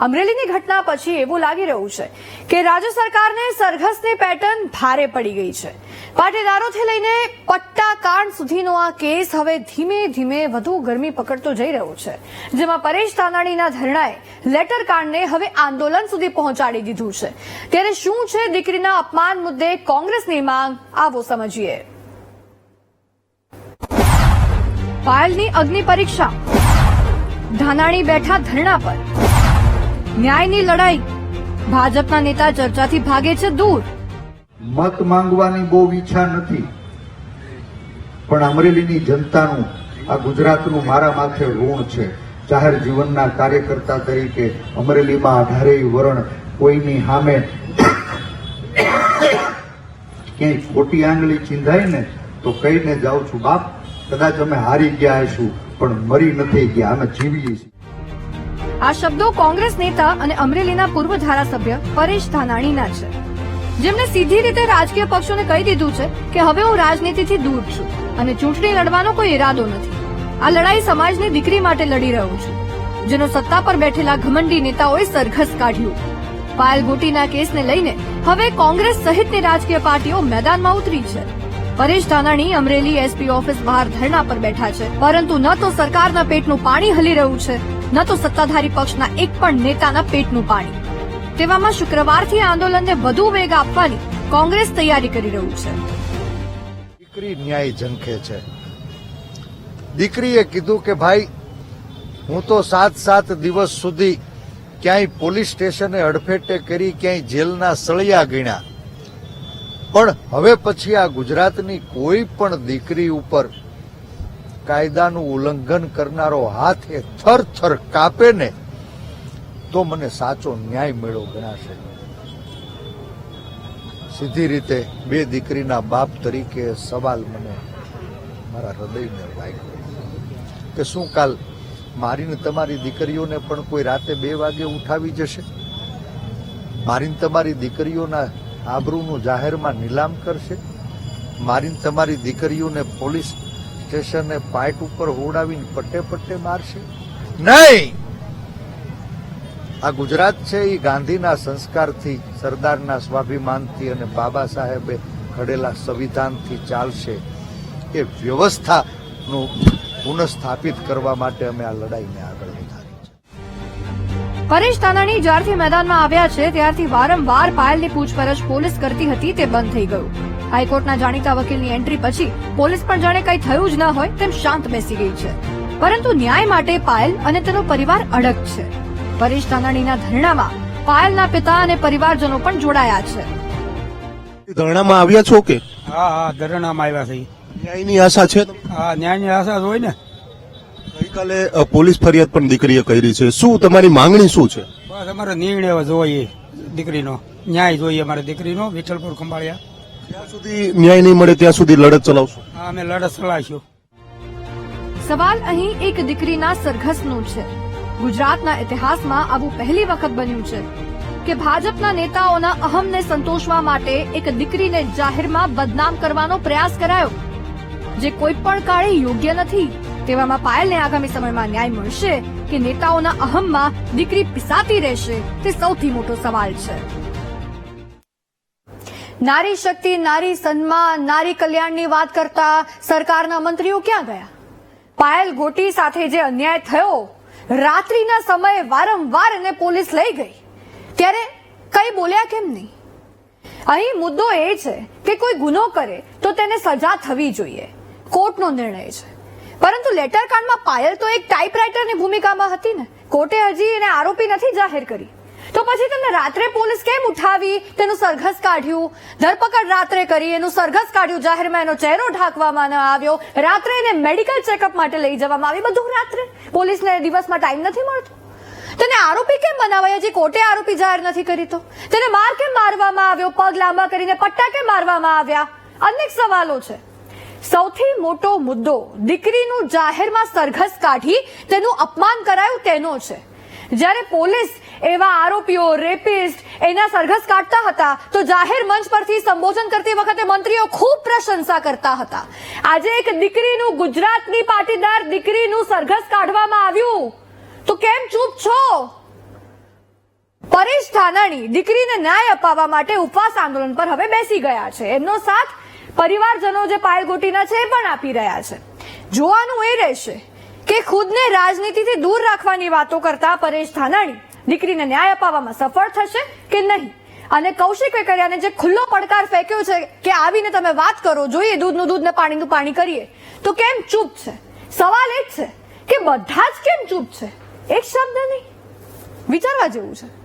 અમરેલીની ઘટના પછી એવું લાગી રહ્યું છે કે રાજ્ય સરકારને સરઘસની પેટર્ન ભારે પડી ગઈ છે. પાટીદારોથી લઈને પટ્ટા કાંડ સુધીનો આ કેસ હવે ધીમે ધીમે વધુ ગરમી પકડતો જઈ રહ્યો છે. જેમાં પરેશ તાનાણીના ધરણાએ લેટર કાંડને હવે આંદોલન સુધી પહોંચાડી દીધું છે. ત્યારે શું છે દીકરીના અપમાન મુદ્દે કોંગ્રેસની માંગ? આવો સમજીએ. પાયલની અગ્નિ પરીક્ષા. ધાનાણી બેઠા ધરણા પર. ન્યાયની લડાઈ ભાજપના નેતા ચર્ચાથી ભાગે છે દૂર. મત માંગવાની બહુ ઈચ્છા નથી. પણ અમરેલીની જનતાનું, આ ગુજરાતનું મારા માથે ઋણ છે. જાહેર જીવનના કાર્યકર્તા તરીકે અમરેલીમાં અઢારેય વરણ કોઈની સામે ક્યાંય ખોટી આંગળી ચીંધાય ને તો કહીને જાઉં છું, બાપ, કદાચ અમે હારી ગયા હશું, પણ મરી નથી ગયા, અમે જીવીએ છીએ. આ શબ્દો કોંગ્રેસ નેતા અને અમરેલીના પૂર્વ ધારાસભ્ય પરેશ ધાનાણીના છે. જેમણે સીધી રીતે રાજકીય પક્ષોને કહી દીધું છે કે હવે હું રાજનીતિથી દૂર છું અને ચૂંટણી લડવાનો કોઈ ઈરાદો નથી. આ લડાઈ સમાજની દીકરી માટે લડી રહ્યો છું, જેનો સત્તા પર બેઠેલા ઘમંડી નેતાઓએ સરઘસ કાઢ્યું. પાયલ ગોટીના કેસને લઈને હવે કોંગ્રેસ સહિતની રાજકીય પાર્ટીઓ મેદાનમાં ઉતરી છે. પરેશ ધાનાણી અમરેલી એસપી ઓફિસ બહાર ધરણા પર બેઠા છે, પરંતુ ન તો સરકારના પેટનું પાણી હલી રહ્યું છે ન તો સત્તાધારી પક્ષના એક પણ નેતાના પેટનું પાણી. તેવામાં શુક્રવારથી આંદોલનને વધુ વેગ આપવાની કોંગ્રેસ તૈયારી કરી રહ્યું છે. દીકરી ન્યાય ઝંખે છે. દીકરીએ કીધું કે, ભાઈ, હું તો સાત સાત દિવસ સુધી ક્યાંય પોલીસ સ્ટેશને અડફેટે કરી ક્યાંય જેલના સળિયા ગણ્યા. પણ હવે પછી આ ગુજરાતની કોઈ પણ દીકરી ઉપર કાયદાનું ઉલ્લંઘન કરનારો હાથ એ થર થર કાપે ને તો મને સાચો ન્યાય મેળો ગણાશે. સીધી રીતે બે દીકરીના બાપ તરીકે સવાલ મને મારા હૃદયને લાગ્યો કે શું કાલ મારીને તમારી દીકરીઓને પણ કોઈ રાતે બે વાગે ઉઠાવી જશે? મારીને તમારી દીકરીઓના આબરૂનું જાહેરમાં નીલામ કરશે? મારીને તમારી દીકરીઓને પોલીસ સ્ટેશને પાઇટ ઉપર હોડાવીને પટ્ટે પટ્ટે મારશે? નહીં! આ ગુજરાત છે એ ગાંધીના સંસ્કારથી, સરદારના સ્વાભિમાનથી અને બાબા સાહેબે ઘડેલા સંવિધાનથી ચાલશે. એ વ્યવસ્થાનું પુનઃસ્થાપિત કરવા માટે અમે આ લડાઈને આગળ વધારી પરેશ તાનાણી જ્યારથી મેદાનમાં આવ્યા છે, ત્યારથી વારંવાર પાયલની પૂછપરછ પોલીસ કરતી હતી, તે બંધ થઈ ગયું. હાઈકોર્ટના જાણીતા વકીલની એન્ટ્રી પછી પોલીસ પણ જાણે કંઈ થયું જ ન હોય તેમ શાંત બેસી ગઈ છે. પરંતુ ન્યાય માટે પાયલ અને તેનો પરિવાર અડગ છે. પરેશ તાનાણીના ધરણામાં પાયલના પિતા અને પરિવારજનો પણ જોડાયા છે. ધરણામાં આવ્યા છો કે? હા હા ધરણામાં આવ્યા છે. ન્યાયની આશા છે? હા ન્યાયની આશા જ હોય ને. ગઈકાલે પોલીસ ફરિયાદ પણ દીકરીએ કરી છે. શું તમારી માંગણી શું છે? બસ અમારે નિર્ણય જોઈએ દીકરીનો. ન્યાય જોઈએ અમારે દીકરીનો વિઠ્ઠલપુર ખંભાળિયા. જ્યાં સુધી ન્યાય નહીં મળે ત્યાં સુધી લડત ચલાવશું. હા અમે લડત ચલાવીશું. સવાલ અહીં એક દીકરીના સરઘસનો છે. ગુજરાતના ઇતિહાસમાં આવું પહેલી વખત બન્યું છે કે ભાજપના નેતાઓના અહમને સંતોષવા માટે એક દીકરીને જાહેરમાં બદનામ કરવાનો પ્રયાસ કરાયો. જે કોઈ પણ કાળે યોગ્ય નથી. તેવામાં પાયલને આગામી સમયમાં ન્યાય મળશે કે નેતાઓના અહમમાં દીકરી પિસાતી રહેશે તે સૌથી મોટો સવાલ છે. નારી શક્તિ, નારી સન્માન, નારી કલ્યાણની વાત કરતા સરકારના મંત્રીઓ ક્યાં ગયા? પાયલ ગોટી સાથે જે અન્યાય થયો, રાત્રિના સમયે વારંવાર એને પોલીસ લઈ ગઈ. ત્યારે કઈ બોલ્યા કેમ નહીં? અહીં મુદ્દો એ છે કે કોઈ ગુનો કરે તો તેને સજા થવી જોઈએ. કોર્ટનો નિર્ણય છે. પરંતુ લેટર કાંડમાં પાયલ તો એક ટાઈપરાઇટરની ભૂમિકામાં હતી ને. કોર્ટે હજી એને આરોપી નથી જાહેર કરી. તો પછી તેને રાત્રે પોલીસ કેમ ઉઠાવી? તેનું સરઘસ કાઢ્યું. ધરપકડ રાત્રે કરી, એનું સરઘસ કાઢ્યું. જાહેરમાં એનો ચહેરો ઢાંકવામાં આવ્યો. રાત્રે એને મેડિકલ ચેકઅપ માટે લઈ જવામાં આવી. બધું રાત્રે. પોલીસને દિવસમાં ટાઈમ નથી મળતો. તેને આરોપી કેમ બનાવાય? હજી કોર્ટે આરોપી જાહેર નથી કરી તો. તેને માર કેમ મારવામાં આવ્યો? પગ લાંબા કરીને પટ્ટા કેમ મારવામાં આવ્યા? અનેક સવાલો છે. સૌથી મોટો મુદ્દો, દીકરીનું જાહેરમાં સરઘસ કાઢી તેનું અપમાન કરાયું તેનો છે. જ્યારે પોલીસ એવા આરોપીઓ રેપિસ્ટ એના સરઘસ કાઢતા હતા તો જાહેર મંચ પરથી સંબોધન કરતી વખતે મંત્રીઓ ખૂબ પ્રશંસા કરતા હતા. આજે એક દીકરીનું ગુજરાતની પાટીદાર દીકરીનું સરઘસ કાઢવામાં આવ્યું. તો કેમ ચૂપ છો? પરેશ ધાનાણી દીકરીને ન્યાય અપાવવા માટે ઉપવાસ આંદોલન પર હવે બેસી ગયા છે. એમનો સાથ પરિવારજનો જે પાયલ ગોટીના છે એ પણ આપી રહ્યા છે. જોવાનું એ રહેશે કે ખુદને રાજનીતિથી દૂર રાખવાની વાતો કરતા પરેશ ધાનાણી દીકરીને ન્યાય અપાવવામાં સફળ થશે કે નહીં? અને કૌશિક વેકરિયાને જે ખુલ્લો પડકાર ફેંક્યો છે કે આવીને તમે વાત કરો, જોઈએ દૂધનું દૂધ ને પાણીનું પાણી કરીએ, તો કેમ ચૂપ છે? સવાલ એ જ છે કે બધા જ કેમ ચૂપ છે? એક શબ્દ નહીં. વિચારવા જેવું છે.